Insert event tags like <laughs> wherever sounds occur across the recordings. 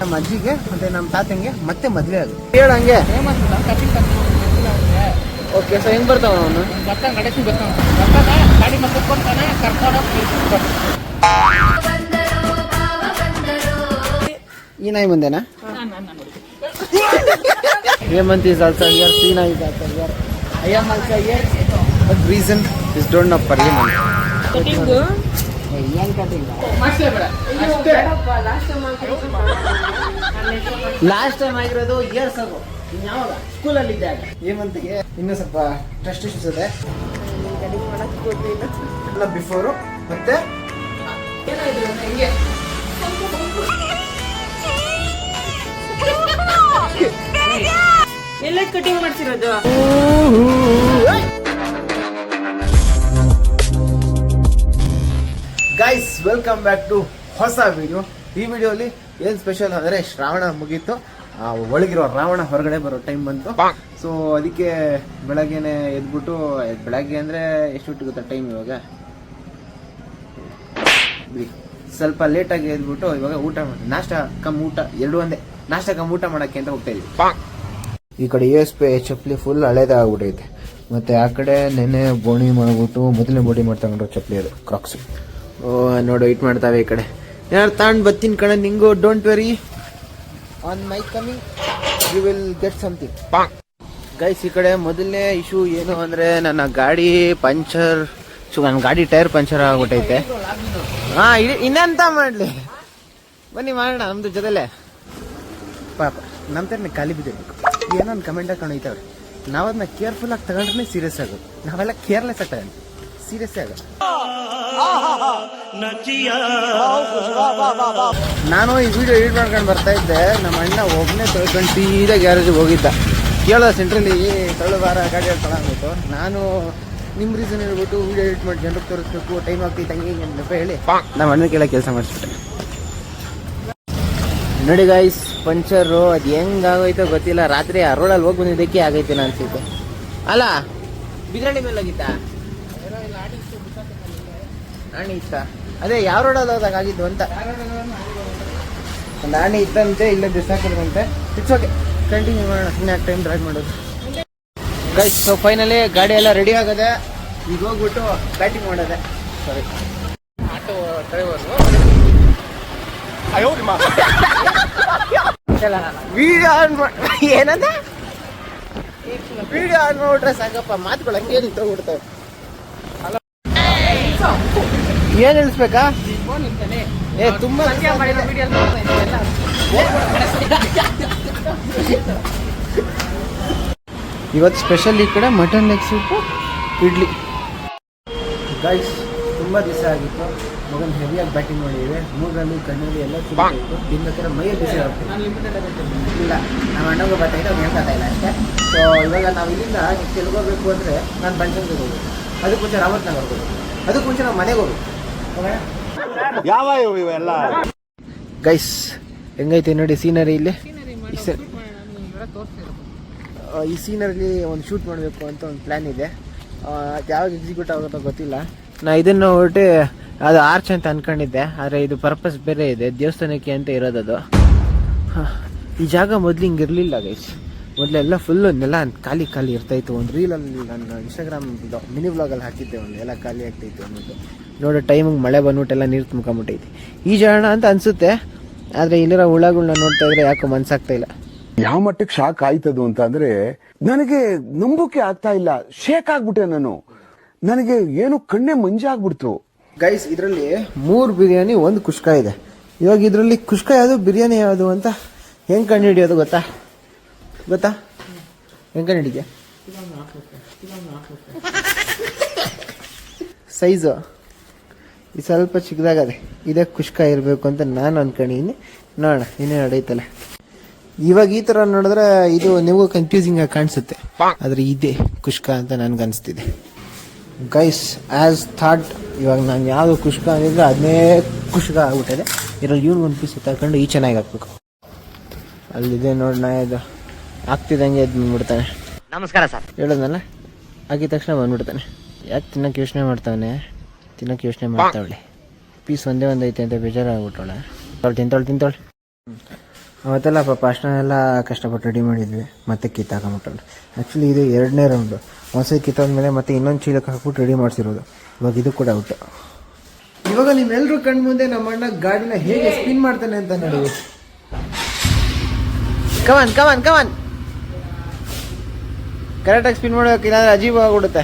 ನಮ್ಮ ಅಜ್ಜಿಗೆ ಮತ್ತೆ ನಮ್ಮ ತಾತಂಗೆ ಮತ್ತೆ ಮದ್ವೆ ಆಗ ಹೇಳಂಗೆ. ಓಕೆ ಸೊ ಹೆಂಗ್ ಬರ್ತಾವ ಅವನು? ಬರ್ತಾನೆ ಕಡೆಸಿ ಬರ್ತಾನೆ ಬರ್ತಾನೆ ಗಾಡಿ ಮತ್ತೆ ಕೊಡ್ತಾನೆ ಕರ್ಕೊಂಡು ಈ ನಾಯಿ ಮುಂದೆನಾ Hemanth is also here Seena is also here I am also here but reason is don't know for Hemanth cutting last time ಆಗಿರೋದು ಇಯರ್ಸ್ ಆಗೋ ಯಾವಾಗ? ಸ್ಕೂಲಲ್ಲಿ ಇದ್ದಾಗ. ಹೇಮಂತ್ಗೆ ಇನ್ನೂ ಸ್ವಲ್ಪ ಟ್ರಸ್ಟ್ ಇಶ್ಯೂಸ್ ಇದೆ. ಎಲ್ಲ ಬಿಫೋರು ಮತ್ತೆ? ಎಲ್ಲ ಕಟಿಂಗ್ ಮಾಡ್ಸಿರೋದು? ಗೈಸ್ ವೆಲ್ಕಮ್ ಬ್ಯಾಕ್ ಟು ಹೊಸ ವಿಡಿಯೋ ಈ ವಿಡಿಯೋಲಿ ಏನು ಸ್ಪೆಷಲ್ ಅಂದರೆ ಶ್ರಾವಣ ಮುಗೀತು. ಆ ಒಳಗಿರೋ ರಾವಣ ಹೊರಗಡೆ ಬರೋ ಟೈಮ್ ಬಂತು. ಸೊ ಅದಕ್ಕೆ ಬೆಳಗ್ಗೆನೆ ಎದ್ಬಿಟ್ಟು ಬೆಳಗ್ಗೆ ಅಂದರೆ ಎಷ್ಟು ಗೊತ್ತಾ ಟೈಮ್ ಇವಾಗ. ಸ್ವಲ್ಪ ಲೇಟಾಗಿ ಎದ್ಬಿಟ್ಟು ಇವಾಗ ಊಟ ಮಾಡಿ ನಾಷ್ಟ ಕಮ್ ಊಟ ಎರಡು ಒಂದೇ. ನಾಷ್ಟ ಕಮ್ ಊಟ ಮಾಡೋಕ್ಕೆ ಅಂತ ಹೋಗ್ತಾ ಇದ್ವಿ ಈ ಕಡೆ ಯು ಎಸ್ ಪಿ ಚಪ್ಪಲಿ ಫುಲ್ ಹಳೇದಾಗ್ಬಿಟ್ಟೈತೆ ಮತ್ತೆ ಆ ಕಡೆ ನೆನೆ ಬೋಣಿ ಮಾಡ್ಬಿಟ್ಟು ಮೊದಲನೇ ಬೋಣಿ ಮಾಡ್ತಗೊಂಡ್ರು ಚಪ್ಪಲಿ ಅದು ಕ್ರಾಕ್ಸ್ ಓ ನೋಡು ಇಟ್ ಮಾಡ್ತಾವೆ ಈ ಕಡೆ. ಯಾರು ತಗೊಂಡು ಬರ್ತೀನಿ ಕಣ ನಿಂಗು don't worry on my coming you will get something guys ಈ ಕಡೆ ಮೊದಲನೇ ಇಶ್ಯೂ ಏನು ಅಂದರೆ ನನ್ನ ಗಾಡಿ ಪಂಚರ್ ಸೊ ನನ್ನ ಗಾಡಿ ಟೈರ್ ಪಂಚರ್ ಆಗ್ಬಿಟ್ಟೈತೆ. ಹಾಂ ಇಲ್ಲಿ ಇನ್ನೆಂತ ಮಾಡಲಿ? ಬನ್ನಿ ಮಾಡೋಣ ನಮ್ಮದು ಜೊತೆಲೆ. ಪಾಪ ನಮ್ಮ ಥರನೇ ಖಾಲಿ ಬಿದ್ದಿರ್ಬೇಕು. ಏನೋ ಒಂದು ಕಮೆಂಟ್ ಹಾಕೊಂಡು ಹೋಯ್ತವ್ರೆ. ನಾವು ಅದನ್ನ ಕೇರ್ಫುಲ್ ಆಗಿ ತಗೊಂಡ್ರೆ ಸೀರಿಯಸ್ ಆಗೋದು. ನಾವೆಲ್ಲ ಕೇರ್ಲೆಸ್ ಆಗಿ ತಗೊಂಡು ಸೀರಿಯಸ್ ನಾನು ಈ ವಿಡಿಯೋ ಎಡಿಟ್ ಮಾಡ್ಕೊಂಡು ಬರ್ತಾ ಇದ್ದೆ. ನಮ್ಮ ಅಣ್ಣ ಒಬ್ಬನೇ ತೊಳ್ಕೊಂಡು ಸೀದಾ ಗ್ಯಾರೇಜಿಗೆ ಹೋಗಿದ್ದ. ಕೇಳೋ ಸೆಂಟ್ರಲ್ಲಿ ತಳ್ಳು ಬಾರ ಗಾಡಿ ಅಂದ್ಬಿಟ್ಟು ನಾನು ನಿಮ್ಮ ರೀಸನ್ ಹೇಳ್ಬಿಟ್ಟು ವಿಡಿಯೋ ಎಡಿಟ್ ಮಾಡಿ ಜನರಿಗೆ ತೋರಿಸ್ಬೇಕು ಟೈಮ್ ಆಗ್ತೈತೆ, ಹಂಗೆ ಅಂತ ಹೇಳಿ ನಮ್ಮ ಕೇಳೋ ಕೆಲಸ ಮಾಡಿಸ್ಬಿಟ್ಟೆ. ನೋಡಿ ಗಾಯ್ಸ್ ಪಂಚರು, ಅದು ಹೆಂಗ್ ಆಗೋಯ್ತೋ ಗೊತ್ತಿಲ್ಲ. ರಾತ್ರಿ ಆ ರೋಡಲ್ಲಿ ಹೋಗಿ ಬಂದಿದ್ದಕ್ಕೆ ಆಗೈತೆ ಅನ್ಸುತ್ತೆ ಅಲ್ಲ ಬಿದ್ರಳ್ಳಿ ಮೇಲೆ ಹೋಗಿತ್ತಾ ಆಣಿ ಇತ್ತ? ಅದೇ ಯಾವ ರೋಡಲ್ಲಿ ಹೋದಾಗ ಆಗಿದ್ದು ಅಂತ. ಒಂದು ಆಣಿ ಇತ್ತಂತೆ ದಿವಸ ಬಿಸಾಕಿದ್ರಂತೆ ಇಟ್ಸ್ ಓಕೆ ಕಂಟಿನ್ಯೂ ಮಾಡೋಣ ಸುಮ್ಮನೆ ಟೈಮ್ ಡ್ರೈವ್ ಮಾಡೋದು. ಗೈಸ್ ಸೊ ಫೈನಲಿ ಗಾಡಿ ಎಲ್ಲ ರೆಡಿ ಆಗದೆ ಈಗ ಹೋಗ್ಬಿಟ್ಟು ಬ್ಯಾಟಿಂಗ್ ಮಾಡೋದೆ. ಸರಿ ಆಟೋ ಡ್ರೈವರು ವಿಡಿಯೋ ಆನ್ ಮಾಡಿ ಏನಂದ? ವಿಡಿಯೋ ಆನ್ ಮಾಡ್ಬಿಟ್ರೆ ಸಾಕಪ್ಪ ಮಾತುಗಳು ಹಂಗೆ ನಿಂತೋಗ್ಬಿಡ್ತವೆ ಏನ್ ಇಳಿಸ್ಬೇಕಾ ಏ ತುಂಬಾ ಇವತ್ತು ಸ್ಪೆಷಲ್ ಈ ಕಡೆ mutton leg soup idli. Guys ತುಂಬ ದಿವಸ ಆಗಿತ್ತು. ಮಗನ ಹೆವಿಯಾಗಿ ಬ್ಯಾಟಿಂಗ್ ಮಾಡಿದ್ದೀವಿ ಮೂಗಲ್ಲಿ ಕಣ್ಣಲ್ಲಿ ಎಲ್ಲ ಇತ್ತು. ತಿನ್ಬೇಕಾದ್ರೆ ಮೈಯಲ್ಲಿ ಬಿಸಿ ಆಗ್ತದೆ ಇಲ್ಲ ನಮ್ಮ ಅಣ್ಣಗೂ ಬ್ಯಾಟಿಂಗ್ ಅವ್ನು ಹೇಳ್ತಾ ಇಲ್ಲ ಅಷ್ಟೇ. ಸೊ ಇವಾಗ ನಾವು ಇಲ್ಲಿಂದ ಎಲ್ಲಿಗೆ ಅಂದರೆ ನಾನು ಬಂಚಂಗೆ ಹೋಗೋದು ಅದಕ್ಕೆ ಮುಂಚೆ ನಾವು ಹೋಗ್ಬೇಕು. ಅದಕ್ಕೆ ಮುಂಚೆ ನಾವು ಮನೆಗೆ ಹೋಗಿ ಯಾವ ಇವೆಲ್ಲ? ಗೈಸ್ ಹೆಂಗೈತೆ ನೋಡಿ ಸೀನರಿ ಇಲ್ಲಿ. ಈ ಸೀನರಿ ಒಂದು ಶೂಟ್ ಮಾಡಬೇಕು ಅಂತ ಒಂದು ಪ್ಲ್ಯಾನ್ ಇದೆ. ಅದು ಯಾವಾಗ ಎಕ್ಸಿಕ್ಯೂಟ್ ಆಗುತ್ತೋ ಗೊತ್ತಿಲ್ಲ. ನಾ ಇದನ್ನು ಹೊರಟು ಅದು ಆರ್ಚ್ ಅಂತ ಅನ್ಕೊಂಡಿದ್ದೆ ಆದರೆ ಇದು ಪರ್ಪಸ್ ಬೇರೆ ಇದೆ ದೇವಸ್ಥಾನಕ್ಕೆ ಅಂತ ಇರೋದದು ಹ, ಈ ಜಾಗ ಮೊದಲು ಹಿಂಗೆ ಇರಲಿಲ್ಲ ಗೈಸ್ ಮೊದಲೆಲ್ಲ ಫುಲ್ಲು ನೆಲ ಖಾಲಿ ಖಾಲಿ ಇರ್ತಾಯಿತ್ತು. ಒಂದು ರೀಲಲ್ಲಿ ನಾನು ಇನ್ಸ್ಟಾಗ್ರಾಮ್ ಮಿನಿ ಬ್ಲಾಗಲ್ಲಿ ಹಾಕಿದ್ದೆ ಒಂದು ಎಲ್ಲ ಖಾಲಿ ಆಗ್ತೈತೆ ಅನ್ನೋದು. ನೋಡೋ ಟೈಮಿಗೆ ಮಳೆ ಬಂದ್ಬಿಟ್ಟೆಲ್ಲ ನೀರು ತುಂಬ್ಕೊಂಬಿಟ್ಟೈತಿ. ಈ ಜಾಣ ಅಂತ ಅನಿಸುತ್ತೆ ಆದರೆ ಇಲ್ಲಿರೋ ಹುಳಗಳನ್ನ ನೋಡ್ತಾ ಇದ್ರೆ ಯಾಕೋ ಮನ್ಸಾಗ್ತಾ ಇಲ್ಲ. ಯಾವ ಮಟ್ಟಕ್ಕೆ ಶಾಕ್ ಆಯ್ತದು ಅಂತ ಅಂದರೆ ನನಗೆ ನಂಬೋಕೆ ಆಗ್ತಾ ಇಲ್ಲ ಶೇಕ್ ಆಗ್ಬಿಟ್ಟೆ ನಾನು. ನನಗೆ ಏನು ಕಣ್ಣೆ ಮಂಜಾಗ್ಬಿಡ್ತು ಗೈಸ್ ಇದರಲ್ಲಿ ಮೂರು ಬಿರಿಯಾನಿ ಒಂದು ಕುಷ್ಕ ಇದೆ. ಇವಾಗ ಇದರಲ್ಲಿ ಕುಷ್ಕ ಯಾವುದು ಬಿರಿಯಾನಿ ಯಾವುದು ಅಂತ ಹೆಂಗೆ ಕಂಡು ಹಿಡಿಯೋದು ಗೊತ್ತಾ? ಗೊತ್ತಾ? ಹೆಂಗೆ ನಡಿಗೆ ಸೈಜು. ಇದು ಸ್ವಲ್ಪ ಚಿಕ್ಕದಾಗದೆ. ಇದೇ ಕುಷ್ಕ ಇರಬೇಕು ಅಂತ ನಾನು ಅನ್ಕೊಂಡಿದ್ದೀನಿ. ನೋಡೋಣ ಇನ್ನೇ ನಡೆಯುತ್ತಲ್ಲ. ಇವಾಗ ಈ ಥರ ನೋಡಿದ್ರೆ ಇದು ನಿಮಗೂ ಕನ್ಫ್ಯೂಸಿಂಗ್ ಆಗಿ ಕಾಣಿಸುತ್ತೆ. ಆದರೆ ಇದೇ ಕುಷ್ಕ ಅಂತ ನನ್ಗೆ ಅನಿಸ್ತಿದೆ. ಗೈಸ್ ಆ್ಯಸ್ ಥಾಟ್ ಇವಾಗ ನಾನು ಯಾವುದು ಕುಷ್ಕ ಅಂದಿದ್ರೆ ಅದನ್ನೇ ಕುಷ್ಕ ಆಗ್ಬಿಟ್ಟಿದೆ. ಇರೋ ಇವ್ರಿಗೆ ಒಂದು ಪೀಸ್ ತಗೊಂಡು ಈ ಚೆನ್ನಾಗಿ ಹಾಕ್ಬೇಕು. ಅಲ್ಲಿದೆ ನೋಡೋಣ ಇದು ಆಗ್ತಿದ್ದಂಗೆ ಎದ್ದು ಬಂದ್ಬಿಡ್ತಾನೆ. ನಮಸ್ಕಾರ ಸರ್. ಹೇಳೋದಲ್ಲ ಆಗಿದ ತಕ್ಷಣ ಬಂದ್ಬಿಡ್ತಾನೆ. ಯಾಕೆ ತಿನ್ನೋಕೆ ಯೋಚನೆ ಮಾಡ್ತಾವನೆ? ತಿನ್ನೋಕೆ ಯೋಚನೆ ಮಾಡ್ತಾವಳೆ. ಪೀಸ್ ಒಂದೇ ಒಂದು ಐತೆ ಅಂತ ಬೇಜಾರಾಗ್ಬಿಟ್ಟವಳೆ ಅವ್ಳು ತಿಂತಾಳು ತಿಂತಾಳೆ. ಅವತ್ತೆಲ್ಲ ಪಾಪ ಅಷ್ಟನ್ನೆಲ್ಲ ಕಷ್ಟಪಟ್ಟು ರೆಡಿ ಮಾಡಿದ್ವಿ ಮತ್ತೆ ಕಿತ್ತಾಕೊಂಬಿಟ್ಟು ಆ್ಯಕ್ಚುಲಿ ಇದು ಎರಡನೇ ರೌಂಡು ಒಂದ್ಸರಿ ಕಿತ್ತಾದ್ಮೇಲೆ ಮತ್ತೆ ಇನ್ನೊಂದು ಚೀಲಕ್ಕೆ ಹಾಕ್ಬಿಟ್ಟು ರೆಡಿ ಮಾಡಿಸಿರೋದು. ಇವಾಗ ಇದು ಕೂಡ ಔಟ್ ಇವಾಗ ನಿಮ್ಮೆಲ್ಲರೂ ಕಣ್ಣು ಮುಂದೆ ನಮ್ಮ ಅಣ್ಣ ಗಾಡಿನ ಹೇಗೆ ಸ್ಪಿನ್ ಮಾಡ್ತಾನೆ ಅಂತ ನೋಡಿ. ಕವನ್ ಕವನ್ ಕವನ್ ಕರೆಕ್ಟಾಗಿ ಸ್ಪಿನ್ ಮಾಡಬೇಕು ಇಲ್ಲಾಂದ್ರೆ ಅಜೀಬ್ ಆಗ್ಬಿಡುತ್ತೆ.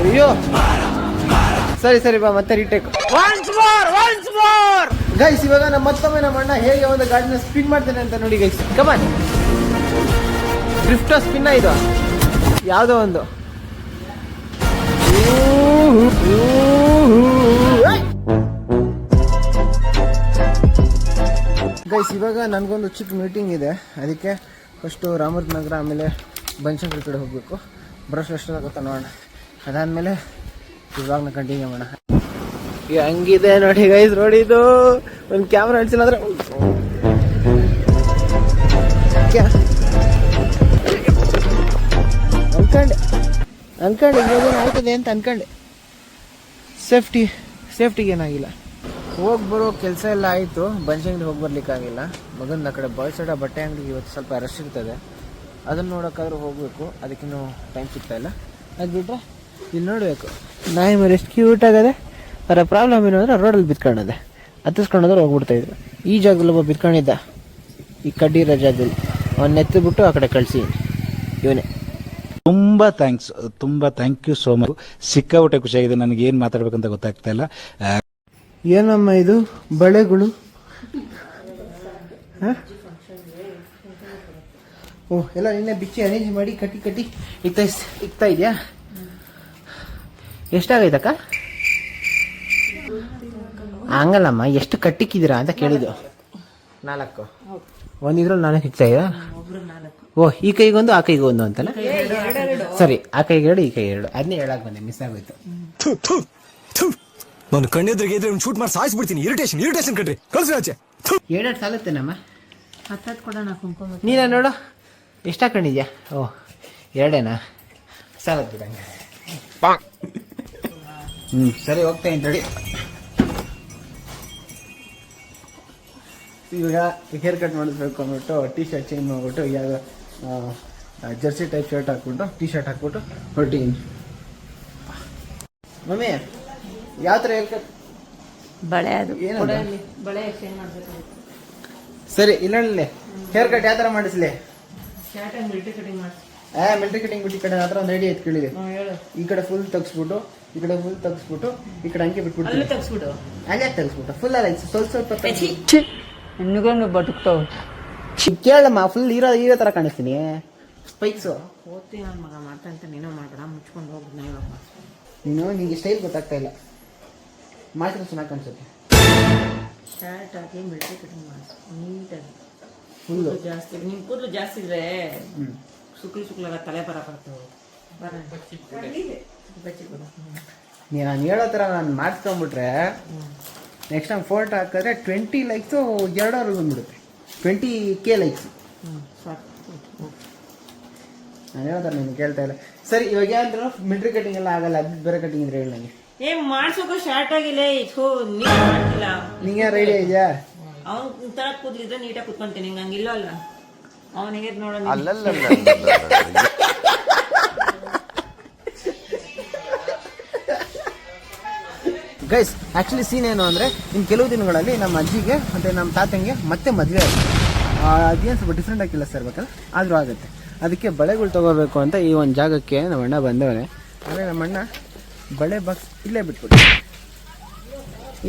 ಅಯ್ಯೋ. ಸರಿ ಸರಿ ಬಾ ಮತ್ತೆ retake once more once more guys ಇವಾಗ ನಮ್ಮ ಮತ್ತೊಮ್ಮೆ ನಮ್ಮ ಅಣ್ಣ ಹೇಗೆ ಒಂದು ಗಾಡಿನ ಸ್ಪಿನ್ ಮಾಡ್ತೇನೆ ಅಂತ ನೋಡಿ ಗೈಸ್ ಕಮಾನ್ ಡ್ರಿಫ್ಟ್ ಸ್ಪಿನ್ನ ಇದು? ಯಾವುದೋ ಒಂದು. ಗೈಸ್ ಇವಾಗ ನನಗೊಂದು ಚಿಕ್ಕ ಮೀಟಿಂಗ್ ಇದೆ. ಅದಕ್ಕೆ ಫಸ್ಟು ರಾಮದ ನಗರ ಆಮೇಲೆ ಬನಶಂಕರಿ ಕಡೆ ಹೋಗಬೇಕು. ಬ್ರಷ್ ಎಷ್ಟಾಗುತ್ತೆ ನೋಡೋಣ. ಅದಾದಮೇಲೆ ಇವಾಗ ಕಂಟಿನ್ಯೂ ಮಾಡೋಣ. ಈಗ ಹಂಗಿದೆ ನೋಡಿ ಗೈಸ್ ನೋಡಿ ಇದು. ಒಂದು ಕ್ಯಾಮ್ರಾ ಹಿಡ್ಸಿಲ್ಲ ಅಂದರೆ ಅನ್ಕಂಡೆ. ಅನ್ಕಂಡೆ, ಇವಾಗ ಆಗ್ತದೆ ಅಂತ ಅನ್ಕಂಡೆ. ಸೇಫ್ಟಿ ಸೇಫ್ಟಿಗೆ ಏನಾಗಿಲ್ಲ. ಹೋಗಿ ಬರೋ ಕೆಲಸ ಎಲ್ಲ ಆಯಿತು. ಬಂಜಿಂಗ್ ಹೋಗಿ ಬರ್ಲಿಕ್ಕಾಗಿಲ್ಲ ಮಗನ ಆ ಕಡೆ ಬಾಯ್ಸ್ ಸೈಡ ಬಟ್ಟೆ ಅಂಗಡಿಗೆ ಇವತ್ತು ಸ್ವಲ್ಪ ರಶ್ ಇರ್ತದೆ. ಅದನ್ನು ನೋಡೋಕ್ಕಾದ್ರೂ ಹೋಗಬೇಕು. ಅದಕ್ಕಿನ್ನೂ ಟೈಮ್ ಸಿಗ್ತಾ ಇಲ್ಲ. ಅದು ಬಿಟ್ರೆ ಇಲ್ಲಿ ನೋಡಬೇಕು. ನಾಯಿ ಮೇಲೆ ಎಷ್ಟು ಕ್ಯೂಟ್ ಆಗದೆ ಅದರ ಪ್ರಾಬ್ಲಮ್ ಏನು ಅಂದರೆ ರೋಡಲ್ಲಿ ಬಿತ್ಕೊಂಡದೆ. ಹತ್ತಿಸ್ಕೊಂಡೋದ್ರೆ ಹೋಗ್ಬಿಡ್ತಾ ಇದ್ರು. ಈ ಜಾಗದಲ್ಲಿ ಒಬ್ಬ ಬಿತ್ಕೊಂಡಿದ್ದ. ಈ ಕಡ್ಡಿ ಇರೋ ಜಾಗದಲ್ಲಿ. ಅವನ್ನ ಎತ್ತಿಬಿಟ್ಟು ಆ ಕಡೆ ಕಳಿಸಿ. ಇವನೇ. ತುಂಬ ಥ್ಯಾಂಕ್ಸ್ ತುಂಬ ಥ್ಯಾಂಕ್ ಯು ಸೋ ಮಚ್ ಸಿಕ್ಕಾಪಟ್ಟೆ ಖುಷಿಯಾಗಿದೆ. ನನಗೆ ಏನು ಮಾತಾಡ್ಬೇಕಂತ ಗೊತ್ತಾಗ್ತಾ ಇಲ್ಲ. ಏನಮ್ಮ ಇದು? ಬಳೆಗಳು? ಓ, ಎಲ್ಲ ನಿನ್ನೆ ಬಿಚ್ಚಿ ಅರೇಂಜ್ ಮಾಡಿ ಕಟ್ಟಿ ಕಟ್ಟಿ ಇಕ್ತಾ ಇಕ್ತಾ ಇದೆಯಾ? ಎಷ್ಟಾಗೈತಕ್ಕ? ಹಂಗಲ್ಲಮ್ಮ, ಎಷ್ಟು ಕಟ್ಟಿಕ್ಕಿದ್ದೀರಾ ಅಂತ ಕೇಳಿದ್ದು. ನಾಲ್ಕು. ಒಂದು ನಾನು ನಾಲ್ಕು ಇಕ್ತಾ ಇದೆಯಾ ಓ, ಈ ಕೈಗೊಂದು, ಆ ಕೈಗೊಂದು ಅಂತಲ್ಲ? ಸರಿ, ಆ ಕೈಗೆ ಎರಡು, ಈ ಕೈ ಎರಡು. ಅದನ್ನೇ ಹೇಳಕ್ ಬಂದೆ ಮಿಸ್ ಆಗೋಯ್ತು. ನಾನು ಕಣ್ಣೆದ್ರಿಗೆ ಇದ್ರೆ ಒಂದು ಶೂಟ್ ಮಾಡಿ ಸಾಯಿಸ್ಬಿಡ್ತೀನಿ. ಇರಿಟೇಷನ್ ಇರಿಟೇಷನ್ ಕಣ್ರಿ. ಕಳ್ಸಿ ಆಚೆ. ಎರಡೆರಡು ಸಾಲತ್ತೇನಮ್ಮ? ಹತ್ತತ್ತು ಕೊಡೋಣ ಕುಂಕುಮ. ನೀನ ನೋಡು. ಎಷ್ಟು ಹಾಕೊಂಡಿದ್ಯಾ ಓ ಎರಡೇನಾ? ಸಾಲದ್ ಬಿಡಂಗೆ ಹ್ಞೂ ಸರಿ ಹೋಗ್ತಾ ತಡಿ. ಇವಾಗ ಹೇರ್ ಕಟ್ ಮಾಡಿಸ್ಬೇಕು ಅಂದ್ಬಿಟ್ಟು ಟಿ ಶರ್ಟ್ ಚೇಂಜ್ ಮಾಡಿಬಿಟ್ಟು ಯಾವ ಜರ್ಸಿ ಟೈಪ್ ಶರ್ಟ್ ಹಾಕ್ಬಿಟ್ಟು ಟಿ ಶರ್ಟ್ ಹಾಕ್ಬಿಟ್ಟು ಹೊರಟಿದ್ದೀನಿ. ಮಮ್ಮಿ ಯಾವ ಥರ ಬಳೆ ಅದು. ಏನದು? ಬಳೆ ಎಕ್ಸ್ಚೇಂಜ್ ಮಾಡ್ಬೇಕು ಸರಿ ಇಲ್ಲ ಹೇರ್ ಕಟ್ ಯಾವ ಥರ ಮಾಡಿಸ್ಲಿ? ಶಾರ್ಟ್ ಕಟಿಂಗ್ ಏ ಮಿಲ್ಟ್ರಿ ಕಟಿಂಗ್ ಬಿಟ್ಟು ಈ ಕಡೆ ಹತ್ರ ಒಂದು ಐಡಿಯಾ ಕೇಳಿದೆ. ಹೇಳು. ಈ ಕಡೆ ಫುಲ್ ತೆಗ್ಸ್ಬಿಟ್ಟು ಈ ಕಡೆ ಫುಲ್ ತೆಗ್ಸ್ಬಿಟ್ಟು ಈ ಕಡೆ ಹಂಗೆ ಅಲ್ಲೂ ಬಿಟ್ಬಿಟ್ಟು ತಗ್ಸ್ಬಿಟ್ಟು ಅಲ್ಲೇ ತೆಗ್ಸ್ಬಿಟ್ಟು? ಫುಲ್ ಅಲ್ಲ ಸ್ವಲ್ಪ ಸ್ವಲ್ಪ ತೆಗ್ದು. ಬಟುಕ್ತಾವ ಕೇಳಮ್ಮ ಫುಲ್ ಹೀರೋ ಹೀರೋ ಥರ ಕಾಣಿಸ್ತೀನಿ. ಸ್ಪೈಕ್ಸು ಓದ್ತೀನಿ ನನ್ನ ಮಗ ಮಾಡ್ತಾ ಅಂತ ನೀನು ಮಾಡ್ಬೇಡ ಮುಚ್ಕೊಂಡು ಹೋಗಿ ನೀನು ನಿಂಗೆ ಸ್ಟೈಲ್ ಗೊತ್ತಾಗ್ತಾ ಇಲ್ಲ. ಮಾತ್ರ ಚೆನ್ನಾಗಿ ಕಾಣಿಸುತ್ತೆ. ಶಾರ್ಟ್ ಹಾಕಿ ಮಿಲ್ಟಿ ಕಟಿಂಗ್ ಮಾಡಿಸು. ನೀಟಾಗಿ. ಕೂದಲು ಜಾಸ್ತಿ. ನಿಮ್ಮ ಕೂದಲು ಜಾಸ್ತಿ ಇದ್ರೆ ಸುಕ್ಲಿ ಸುಕ್ಲಾಗ ತಲೆ ಬರ ಬರ್ತವೆ ನೀ ನೀನು ನಾನು ಹೇಳೋ ಥರ ನಾನು ಮಾಡಿಸ್ಕೊಂಬಿಟ್ರೆ ನೆಕ್ಸ್ಟ್ ಟೈಮ್ ಫೋಟೋ ಹಾಕಿದ್ರೆ ಟ್ವೆಂಟಿ ಲೈಕ್ಸು ಎರಡವ್ರಿಗೆ ಬಂದ್ಬಿಡುತ್ತೆ. ಟ್ವೆಂಟಿ ಕೆ ಲೈಕ್ಸ್ ನಾನು ಹೇಳೋ ಥರ ನೀನು ಕೇಳ್ತಾ ಇಲ್ಲ. ಸರಿ ಇವಾಗ ಏನಂದ್ರೆ ಮಿಲ್ಟ್ರಿ ಕಟಿಂಗ್ ಎಲ್ಲ ಆಗಲ್ಲ ಅದು ಬೇರೆ ಕಟಿಂಗ್ ಇದ್ರೆ ಹೇಳಿ ನನಗೆ ಏ ಮಾಡ್ಸೋಕು ಶಾರ್ಟ್ ಆಗಿಲ್ಲ. ಥೋ ನೀಟ್ ಮಾಡ್ತಿಲ್ಲ ನಿಂಗೆ ಐಡಿಯಾ ಇದೆಯಾ? ಅವ್ನ ತರ ಕೂದ್ಲಿದ್ರೆ ನೀಟಾಗಿ ಕುತ್ಕೊಂತೀನಿ. ಹಿಂಗೆ ಹಂಗಿಲ್ಲ ಅಲ್ಲ ಅವನಿಗೆ ನೋಡೋಣ ಗೈಸ್ ಆಕ್ಚುಲಿ ಸೀನ್ ಏನು ಅಂದರೆ ಇನ್ನು ಕೆಲವು ದಿನಗಳಲ್ಲಿ ನಮ್ಮ ಅಜ್ಜಿಗೆ ಮತ್ತು ನಮ್ಮ ತಾತಂಗೆ ಮತ್ತೆ ಮದುವೆ ಅದೇನು ಸ್ವಲ್ಪ ಡಿಫ್ರೆಂಟ್ ಆಗಿಲ್ಲ ಸರ್ ಬೇಕಲ್ಲ ಆದರೂ ಆಗುತ್ತೆ. ಅದಕ್ಕೆ ಬಳೆಗಳು ತೊಗೋಬೇಕು ಅಂತ ಈ ಒಂದು ಜಾಗಕ್ಕೆ ನಮ್ಮ ಅಣ್ಣ ಬಂದವನೇ ಆದರೆ ನಮ್ಮ ಅಣ್ಣ ಬಳೆ ಬಾಕ್ಸ್ ಇಲ್ಲೇ ಬಿಟ್ಬಿಟ್ಟು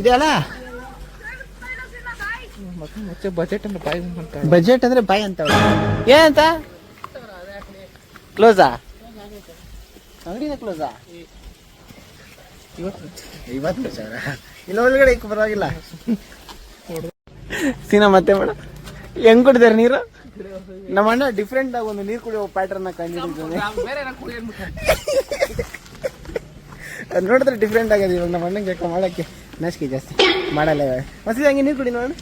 ಇದೆಯಲ್ಲ ಬಜೆಟ್ ಅಂದ್ರೆ ಬಾಯ್ ಅಂತ ಬಜೆಟ್ ಅಂದ್ರೆ ಬಾಯ್ ಅಂತ? ಏನಂತ ಕ್ಲೋಸಾ ಅಂಗಡಿನ ಕ್ಲೋಸಾ ಇವತ್ತು ಸಾವಿರ ಇಲ್ಲ, ಒಳಗಡೆ ಇಕ್ಕ, ಪರವಾಗಿಲ್ಲ. ಸೀನಾ, ಮತ್ತೆ ಮೇಡ. ಹೆಂಗ್ ಕುಡಿದಾರೆ ನೀರು? ನಮ್ಮ ಅಣ್ಣ ಡಿಫ್ರೆಂಟ್ ಆಗಿ ಒಂದು ನೀರು ಕುಡಿಯೋ ಪ್ಯಾಟರ್ನ್ ಕಂಡಿದ್ದೀನಿ ನೋಡಿದ್ರೆ ಡಿಫ್ರೆಂಟ್ ಆಗಿದೆ ಇವಾಗ ನಮ್ಮ ಅಣ್ಣಂಗೆ ಯಾಕೆ ಮಾಡೋಕ್ಕೆ ನಾಚಿಕೆ ಜಾಸ್ತಿ ಮಾಡಲ್ಲ ಇವಾಗ. ಮಸೀದಿ ಹಂಗೆ ನೀರು ಕುಡಿ ನೋಡೋಣ.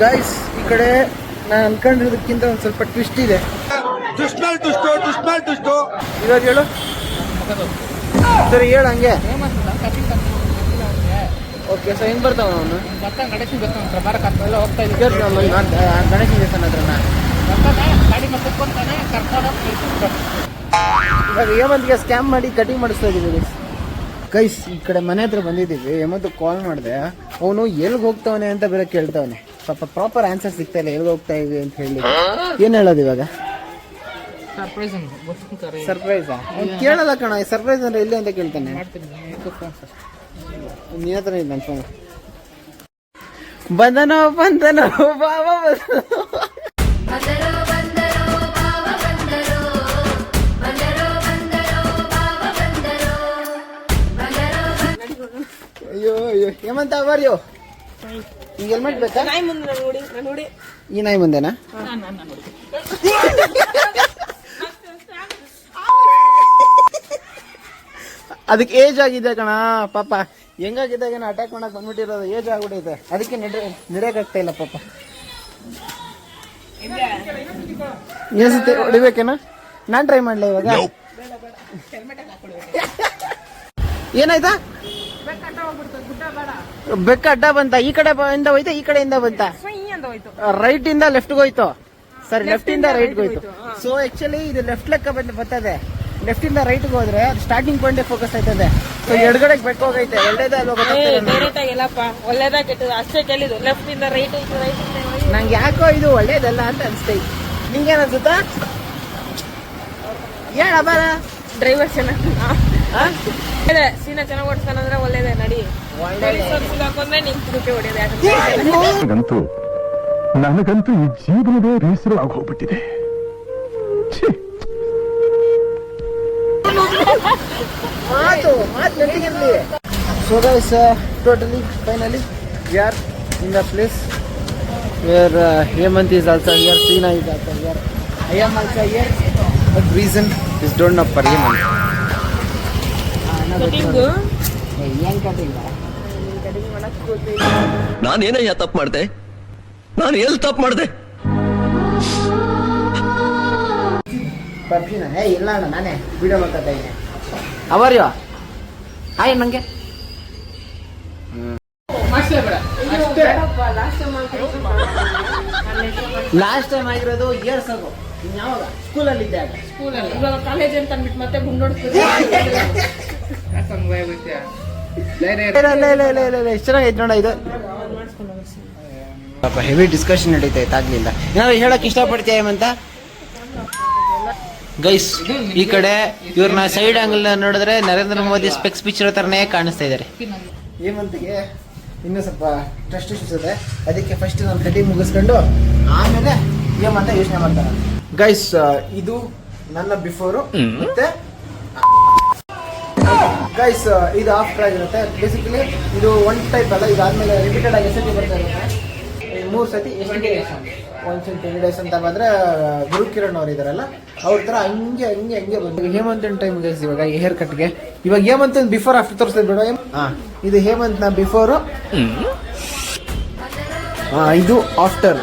ಗೈಸ್ ಈ ಕಡೆ ನಾನು ಅನ್ಕೊಂಡಿರೋದಕ್ಕಿಂತ ಒಂದು ಸ್ವಲ್ಪ ಟ್ವಿಸ್ಟ್ ಇದೆ. ಇವಾಗ ಹೇಳು. ಸರಿ ಹೇಳು ಹಂಗೆ. ಓಕೆ ಸೊ ಹೆಂಗೆ ಬರ್ತಾವ ಅವನು? ಗಣೇಶನ್ ಬರ್ತಾನೆ ಬರಕ್ಕೆ ಎಲ್ಲ ಹೋಗ್ತಾ ಇದ್ದೀವಿ ಗಣೇಶ ದೇವಸ್ಥಾನ ಹತ್ರನ? ಬರ್ತಾನೆ ಗಾಡಿ ಮತ್ತೆ ಕರ್ಕೊಂಡು ಇವಾಗ ಹೇಮಂತ್ಗೆ ಸ್ಕ್ಯಾಮ್ ಮಾಡಿ ಕಟಿಂಗ್ ಮಾಡಿಸ್ತಾ ಇದ್ದೀವಿ ಕೈಸ್ ಈ ಕಡೆ ಮನೆ ಹತ್ರ ಬಂದಿದ್ದೀವಿ. ಹೇಮಂತ್ ಕಾಲ್ ಮಾಡಿದೆ. ಅವನು ಎಲ್ಲಿಗೆ ಹೋಗ್ತಾವನೆ ಅಂತ ಬೇರೆ ಕೇಳ್ತಾವನೆ. ಸ್ವಲ್ಪ ಪ್ರಾಪರ್ ಆನ್ಸರ್ ಸಿಗ್ತಾ ಇಲ್ಲ. ಎಲ್ಗೆ ಹೋಗ್ತಾ ಇವಿ ಅಂತ ಹೇಳಿ. ಏನ್ ಹೇಳೋದು ಇವಾಗ? ಸರ್ಪ್ರೈಸ್ ಕೇಳಲ್ಲ ಕಣ. ಸರ್ಪ್ರೈಸ್ ಅಂದ್ರೆ ಎಲ್ಲಿ ಅಂತ ಕೇಳ್ತಾನೆ. ಕೂತ್ಕೊಂಡು ಹತ್ರ ಫೋನ್ ಬಂದನೋ ಬಂದನೋ? ಬಾಬಾ ಬಂದನೋ? ಹೇಮಂತ ಅವರ್ಯೋ ಈಗ ಹೆಲ್ಮೆಟ್ ಬೇಕಾ? ನಾಯಿ ಮುಂದೆ ನಾನು ನೋಡಿ ನಾನು ನೋಡಿ. ಈ ನಾಯಿ ಮುಂದೆನಾ? ಅದಕ್ಕೆ ಏಜ್ ಆಗಿದೆ ಕಣ ಪಾಪ. ಹೆಂಗಾಗಿದ್ದಾಗ ಅಟ್ಯಾಕ್ ಮಾಡಕ್ ಬಂದ್ಬಿಟ್ಟಿರೋದು ಏಜ್ ಆಗ್ಬಿಟ್ಟೈತೆ. ಅದಕ್ಕೆ ನಡೆ ನಡೆಯಕ್ಕಾಗ್ತಾ ಇಲ್ಲ ಪಾಪ. ಏನಿಸುತ್ತೆ ಹೊಡಿಬೇಕೇನ? ನಾನ್ ಟ್ರೈ ಮಾಡ್ಲಾ ಇವಾಗ? ಏನಾಯ್ತಾ? ಬೆಕ್ಕ ಅಡ್ಡ ಬಂತ? ಈ ಕಡೆ ಇಂದ ಹೋಯ್ತಾ? ಈ ಕಡೆಯಿಂದ ಬಂತ? ರೈಟ್ ಇಂದ ಲೆಫ್ಟ್ ಹೋಯ್ತು. ಸರಿ ಲೆಫ್ಟ್ ಇಂದ ರೈಟ್ ಹೋಯ್ತು. ಸೊ ಆಕ್ಚುಲಿ ಇದು ಲೆಫ್ಟ್ ಲೆಕ್ಕ ಬಂದು ಬರ್ತದೆ. ಲೆಫ್ಟ್ ಇಂದ ರೈಟ್ ಹೋದ್ರೆ ಸ್ಟಾರ್ಟಿಂಗ್ ಪಾಯಿಂಟ್ ಫೋಕಸ್ ಆಯ್ತದೆ. ಸೊ ಎಡಗಡೆಗೆ ಬೆಟ್ಟ ಹೋಗೈತೆ. ಎರಡೇದ ಡೈರೆಕ್ಟ್ ಆಗಿ ಎಲ್ಲಪ್ಪ ಒಳ್ಳೇದ ಕೆಟ್ಟದ? ಅಷ್ಟೇ ಲೆಫ್ಟ್ ಇಂದ ರೈಟ್ ರೈಟ್ ನಂಗೆ ಯಾಕೋ ಇದು ಒಳ್ಳೇದಲ್ಲ ಅಂತ ಅನ್ಸ್ತೈತಿ? ನಿಂಗೇನ ಅನ್ಸುತ್ತಾ ಹೇಳ ಬಾರ ಡ್ರೈವರ್ ಚೆನ್ನಾಗಿ ಸೀನಾ ಚೆನ್ನಾಗಿ ಓಡಿಸ್ತಾನಂದ್ರೆ ಒಳ್ಳೇದೇ ನಡಿ. ಹೊಡೆಯೋದು ನನಗಂತೂ ನನಗಂತೂ ಈ ಜೀವನವೇ ಬೇಸರ ಹೋಗ್ಬಿಟ್ಟಿದೆ. ಮಾತು ಮಾತು ನೆಟ್ಟಿಗಿರ್ಲಿ ಸೊ ಗೈಸ್ ಟೋಟಲಿ ಫೈನಲಿ ಯಾರ್ in the place where Hemant is also here Seena is also here I am also here but reason is don't know per Hemant cutting? ಏನಯ್ಯ ಕಟಿಂಗ್ ಕಟಿಂಗ್ ಮಾಡಕ್ ಕೂತಿಲ್ಲ ನಾನೇನಯ್ಯ ತಪ್ಪು ಮಾಡ್ದೆ? ನಾನು ಎಲ್ಲಿ ತಪ್ಪು ಮಾಡ್ದೆ? ಪಬ್ಜಿನ ಏ ಇಲ್ಲ ಅಣ್ಣ ನಾನೇ ವಿಡಿಯೋ ಮಾಡ್ತಾ ಇದ್ದೀನಿ ಅವರ್ಯ ಹಾಯ್ ನಂಗೆ. ಲಾಸ್ಟ್ ಟೈಮ್ ಆಗಿರೋದು ಇಯರ್ಸ್ ಆಗೋ ಯಾವಾಗ ಸ್ಕೂಲಲ್ಲಿ ಇದ್ದಾಗ ಸ್ಕೂಲಲ್ಲಿ ಇವಾಗ ಕಾಲೇಜ್ ಅಂತ ಅಂದ್ಬಿಟ್ಟು ಮತ್ತೆ ಗುಂಡೋಡ್ಸ್ತೀವಿ ಎಷ್ಟು <laughs> ಚೆನ್ನಾಗೈತೆ ನೋಡ ಇದು. ಪಾಪ ಹೆವಿ ಡಿಸ್ಕಷನ್ ನಡೀತೈತೆ ಆಗ್ಲಿಲ್ಲ. ಏನಾದ್ರು ಹೇಳಕ್ ಇಷ್ಟಪಡ್ತೀಯ ಅಂತ ಗೈಸ್ ಈ ಕಡೆ ಇವ್ರನ್ನ ಸೈಡ್ ಆಂಗಲ್ ನೋಡಿದ್ರೆ ನರೇಂದ್ರ ಮೋದಿ ಸ್ಪೆಕ್ಸ್ ಪಿಕ್ಚರ್ ತರನೇ ಕಾಣಿಸ್ತಾ ಇದ್ದಾರೆ ಹೇಮಂತ್ಗೆ ಇನ್ನೂ ಸ್ವಲ್ಪ ಟ್ರಸ್ಟ್ ಇಶ್ಯೂಸ್ ಇದೆ. ಅದಕ್ಕೆ ಫಸ್ಟ್ ನಾನು ಕಟಿಂಗ್ ಮುಗಿಸ್ಕೊಂಡು ಆಮೇಲೆ ಹೇಮಂತ ಯೋಚನೆ ಮಾಡ್ತಾರೆ ಗೈಸ್ ಇದು ನನ್ನ ಬಿಫೋರು ಮತ್ತೆ ಗೈಸ್ ಇದು ಆಫ್ಟರ್ ಆಗಿರುತ್ತೆ ಬೇಸಿಕಲಿ ಇದು ಒನ್ ಟೈಪ್ ಅಲ್ಲ. ಇದಾದ್ಮೇಲೆ ರಿಪೀಟೆಡ್ ಆಗಿ ಎಸ್ ಬರ್ತಾ ಇರುತ್ತೆ. ಮೂರು ಸತಿ ಒನ್ ಸತಿ ಡೇಸ್ ಅಂತ ಬಂದ್ರೆ ಗುರು ಕಿರಣ್ ಅವ್ರು ಇದಾರಲ್ಲ ಅವ್ರ ತರ ಹಂಗೆ ಹಂಗೆ ಹಂಗೆ ಬಂದು ಹೇಮಂತನ್ ಟೈಮ್ ಗೈಸ್ ಇವಾಗ ಹೇರ್ ಕಟ್ಗೆ ಇವಾಗ ಹೇಮಂತ್ ಬಿಫೋರ್ ಆಫ್ಟರ್ ತೋರಿಸ್ತಾ ಬೇಡ. ಹಾ. ಇದು ಹೇಮಂತ್ನ ಬಿಫೋರ್ ಇದು ಆಫ್ಟರ್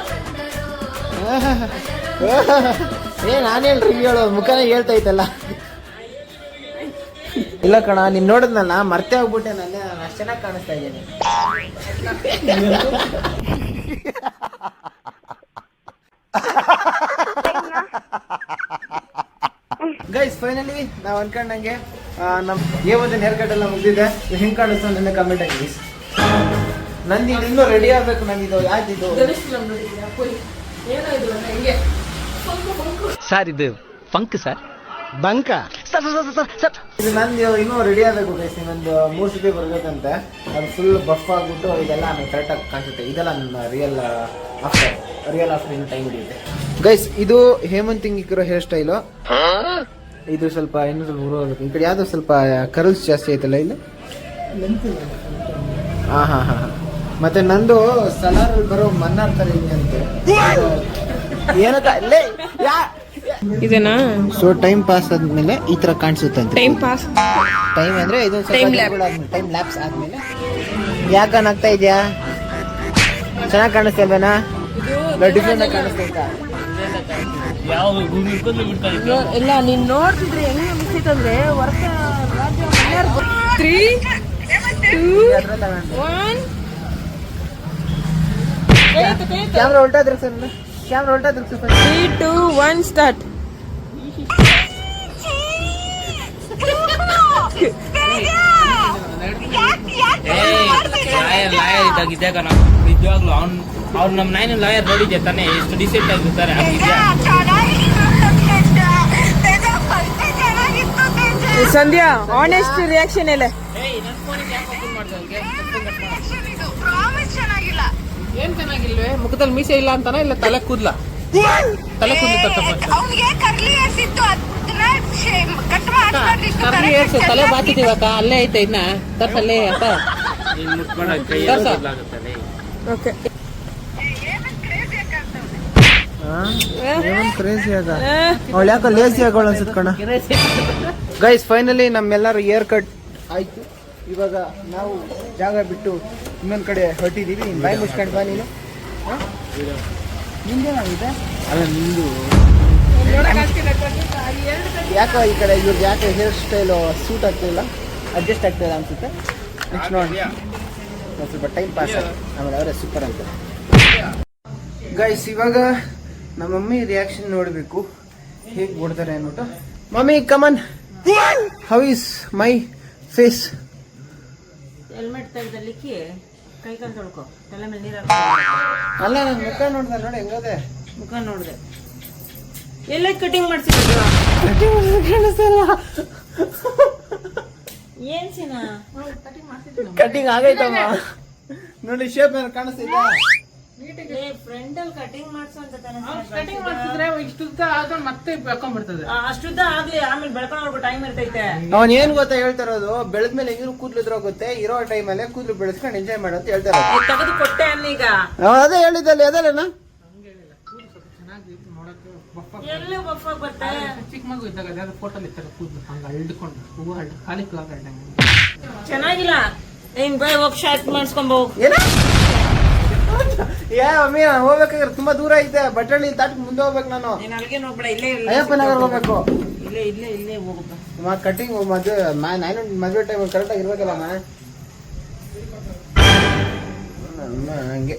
<laughs> ಏ ನಾನೇನು ರಿವ್ಯೂ ಹೇಳೋ. ಮುಖನೇ ಹೇಳ್ತಾ ಇತ್ತಲ್ಲ ಇಲ್ಲ ಕಣ ನೀನ್ ನೋಡಿದ್ನಲ್ಲ ಮರ್ತೆ ಹೋಗ್ಬಿಟ್ಟೆ ನನ್ನ ನಾನು ಅಷ್ಟು ಚೆನ್ನಾಗಿ ಕಾಣಿಸ್ತಾ ಇದ್ದೀನಿ. ಗೈಸ್ ಫೈನಲಿ ನಾವು ಅನ್ಕೊಂಡಂಗೆ ನಮ್ ಏ ಒಂದು ಹೇರ್ ಕಟ್ ಎಲ್ಲ ಮುಗ್ದಿದೆ ಹೆಂಗ್ ಕಾಣಿಸ್ತು ನನ್ನ ಕಮೆಂಟ್ ಆಗಿ. ನಂದು ಇನ್ನೂ ರೆಡಿ ಆಗ್ಬೇಕು ನಂದಿದು ಯಾವ್ದಿದು ಏನೋ ಇದು ಫಂಕ್ ಸರ್ ಇದು ಫಂಕ್ ಸರ್ ಬಂಕ. ಇದು ನಂದು ಇನ್ನೂ ರೆಡಿ ಆಗಬೇಕು ಗೈಸ್ ಇನ್ನೊಂದು ಮೂರು ಸತಿ ಬರ್ಬೇಕಂತೆ. ಅದು ಫುಲ್ ಬಫ್ ಆಗ್ಬಿಟ್ಟು ಇದೆಲ್ಲ ಕರೆಕ್ಟಾಗಿ ಕಾಣಿಸುತ್ತೆ. ಇದೆಲ್ಲ ನನ್ನ ರಿಯಲ್ ಆಫ್ಟರ್ ರಿಯಲ್ ಆಫ್ಟರ್ ಇನ್ನು ಟೈಮ್ ಹಿಡಿಯುತ್ತೆ. ಗೈಸ್ ಇದು ಹೇಮಂತ್ ಹಿಂಗಿರೋ ಹೇರ್ ಸ್ಟೈಲು ಇದು ಸ್ವಲ್ಪ ಇನ್ನೂ ಸ್ವಲ್ಪ ಉರುವಾಗಬೇಕು ಈ ಕಡೆ ಯಾವುದೋ ಸ್ವಲ್ಪ ಕರ್ಲ್ಸ್ ಜಾಸ್ತಿ ಐತಲ್ಲ ಇಲ್ಲಿ? ಹಾಂ ಹಾಂ ಹಾಂ. ಮತ್ತೆ ನಂದು ಸಲಾರಲ್ಲಿ ಬರೋ ಮನ್ನಾರ್ ತರ ಹಿಂಗೆ ಅಂತೆ. ಏನಕ್ಕ? ಲೇ, ಯಾ ಇದೇನಾ ಸೊ ಟೈಮ್ ಪಾಸ್ ಆದ್ಮೇಲೆ ಈ ತರ ಕಾಣಿಸುತ್ತಂತೆ ಟೈಮ್ ಪಾಸ್ ಟೈಮ್ ಅಂದ್ರೆ ಇದು ಟೈಮ್. ಟೈಮ್ ಲ್ಯಾಪ್ಸ್ ಆದ್ಮೇಲೆ. ಯಾಕೆ ಆಗ್ತಾ ಇದೆಯಾ? ಚೆನ್ನಾಗಿ ಕಾಣಿಸ್ತಾ ಇಲ್ವೇನಾ? ಡಿಫ್ರೆಂಟ್ ಆಗಿ ಕಾಣಿಸ್ತೈತಾ ನೋ- ಇಲ್ಲ ನೀನ್ ನೋಡ್ತಿದ್ರೆ ಹೆಂಗ್ ಅನ್ಸಿತ್ತಂದ್ರೆ ವರ್ಷ ತ್ರೀ ಟೂ ಒನ್ ಕ್ಯಾಮ್ರಾ ಉಲ್ಟಾದ್ರೆ sir camera ಉಲ್ಟಾದ್ರೆ sir. Three two one start lawyer lawyer ಇದ್ದಾಗ ನಿಜವಾಗ್ಲು ಅವ್ನು ಅವ್ರು ನಮ್ಮ ನೈನ್ ಲಾಯರ್ ನೋಡಿದ್ದೆ ತಾನೇ? ಎಷ್ಟು ಡಿಸೆಂಟ್ ಆಗಿರ್ತಾರೆ ಸಂಧ್ಯಾ ಆನೆಸ್ಟ್ ರಿಯಾಕ್ಷನ್ ಎಲ್ಲ ಏನ್ ಚೆನ್ನಾಗಿಲ್ವೇ? ಮುಖದಲ್ಲಿ ಮೀಸೆ ಇಲ್ಲ ಅಂತಾನ ಇಲ್ಲ ತಲೆ ಕೂದ್ಲ? ತಲೆ ಕೂದ್ಲು ಕರ್ಲಿ ಏರ್ಸು ತಲೆ ಬಾಚಿದೀವಕ್ಕ ಅಲ್ಲೇ ಐತೆ ಇನ್ನ. ತರ್ಸಲ್ಲೇ ಅಂತ ತರ್ಸ. ಓಕೆ. ಕ್ರೇಜಿ ಆಗ ಅವಳು ಯಾಕೋ ಲೇಸಿ ಆಗೋಳು ಅನ್ಸುತ್ತೆ ಕಣ. ಗೈಸ್ ಫೈನಲಿ ನಮ್ಮೆಲ್ಲರೂ ಏರ್ ಕಟ್ ಆಯ್ತು. ಇವಾಗ ನಾವು ಜಾಗ ಬಿಟ್ಟು ಇನ್ನೊಂದ್ ಕಡೆ ಹೊರಟಿದೀವಿ. ಬಾಯಿ ಮುಚ್ಕೊಂಡು ಬಾ ನೀನು? ನಿಂದೇನಾಗಿದೆ ಅಲ್ಲ ನಿಂದು ಯಾಕೋ ಈ ಕಡೆ ಇವ್ರಿಗೆ ಯಾಕೆ ಹೇರ್ ಸ್ಟೈಲು ಸೂಟ್ ಆಗ್ತಿಲ್ಲ? ಅಡ್ಜಸ್ಟ್ ಆಗ್ತಿಲ್ಲ ಅನ್ಸುತ್ತೆ. ನೆಕ್ಸ್ಟ್ ನೋಡಿ ಒಂದ್ ಸ್ವಲ್ಪ ಟೈಮ್ ಪಾಸ್ ಆಮೇಲೆ ಅವರೇ ಸೂಪರ್ ಅಂತ ಗೈಸ್ ಇವಾಗ ನಮ್ಮ ಮಮ್ಮಿ ರಿಯಾಕ್ಷನ್ ನೋಡಬೇಕು. ಹೇಗೆ ಬಿಡ್ತಾರೆ ಅನ್ಬಿಟ್ಟು mummy come on how is my face helmet ತೆಗೆದಲ್ಲಿಕ್ಕಿ ಕೈ ಕಾಲು ತೊಳ್ಕೊ. ತಲೆ ಮೇಲೆ ನೀರು ಅಲ್ಲ ನನ್ನ ಮುಖ ನೋಡ್ದೆ ನೋಡಿ ಹೆಂಗದೆ? ಮುಖ ನೋಡಿದೆ. ಎಲ್ಲ ಕಟಿಂಗ್ ಮಾಡ್ಸಿದ್ರು ಏನ್ ಸಿನ? ಕಟಿಂಗ್ ಆಗೈತಮ್ಮ. ನೋಡಿ ಶೇಪ್ ಮೇಲೆ ಕಾಣಿಸ್ತಿದ್ದ ಫ್ರೆಂಡ್ ಅಲ್ಲಿ ಕಟಿಂಗ್ ಮಾಡ್ಸೋ ಅಂತ ಕಟಿಂಗ್ ಮಾಡ್ತಿದ್ರೆ ಇಷ್ಟು ಆದ್ರೆ ಮತ್ತೆ ಬೆಳ್ಕೊಂಡ್ಬಿಡ್ತದೆ. ಆ, ಅಷ್ಟುದ್ದ ಆಗ್ಲಿ ಆಮೇಲೆ ಬೆಳ್ಕೊಂಡ್ವರ್ಗು ಟೈಮ್ ಇರ್ತೈತೆ. ಅವನ್ ಏನ್ ಗೊತ್ತಾ ಹೇಳ್ತಾ ಇರೋದು? ಬೆಳೆದ್ಮೇಲೆ ಕೂದ್ಲು ಕೂದ್ಲಿದ್ರು ಗೊತ್ತೆ? ಇರೋ ಟೈಮಲ್ಲೇ ಕೂದ್ಲು ಬೆಳೆಸ್ಕೊಂಡು ಎಂಜಾಯ್ ಮಾಡು ಅಂತ ಹೇಳ್ತಾರೆ ತಗದು ಕೊಟ್ಟೆ ಅನ್ನೀಗ. ಅದೇ ಹೇಳಿದಲ್ಲಿ ಅದಲ್ಲೇನಾ? ಎಲ್ಲೂ ಬಫ್ ಬರ್ತೆ? ಚಿಕ್ಕ ಮಗು ಇದ್ದಾಗ ಅದ್ಯಾವ್ದೋ ಫೋಟೋಲಿ ಇರ್ತಾರೆ ಕೂದ್ಲು ಹಂಗ ಅಳ್ದುಕೊಂಡು ಹೂವು ಹಳ್ದು ಖಾಲಿ ಕ್ಲಾಗ್ ಅಳ್ದಂಗೆ ಚೆನ್ನಾಗಿಲ್ಲ. ಏನ್ ಬೈ ಹೋಗಿ ಶಾರ್ಟ್ ಮಾಡಿಸ್ಕೊಂಬೋ ಏನ? ಏ ಮಮ್ಮಿ ನಾನು ಹೋಗ್ಬೇಕಾದ್ರೆ ತುಂಬಾ ದೂರ ಐತೆ. ಬಟ್ಟಳ್ಳಿ ದಾಟ್ ಮುಂದೆ ಹೋಗ್ಬೇಕು ನಾನು. ನೀನು ಅಲ್ಲಿಗೆ ಹೋಗ್ಬೇಡ ಇಲ್ಲೇ ಇಲ್ಲೇ ಅಯ್ಯಪ್ಪ ನಗರ ಹೋಗ್ಬೇಕು. ಇಲ್ಲೇ ಇಲ್ಲೇ ಇಲ್ಲೇ ಹೋಗಪ್ಪ ಕಟ್ಟಿಂಗ್ ಮದುವೆ ನಾನು ಮದುವೆ ಟೈಮ್ ಕರೆಕ್ಟ್ ಆಗಿ ಇರ್ಬೇಕಲ್ಲ ಹಂಗೆ.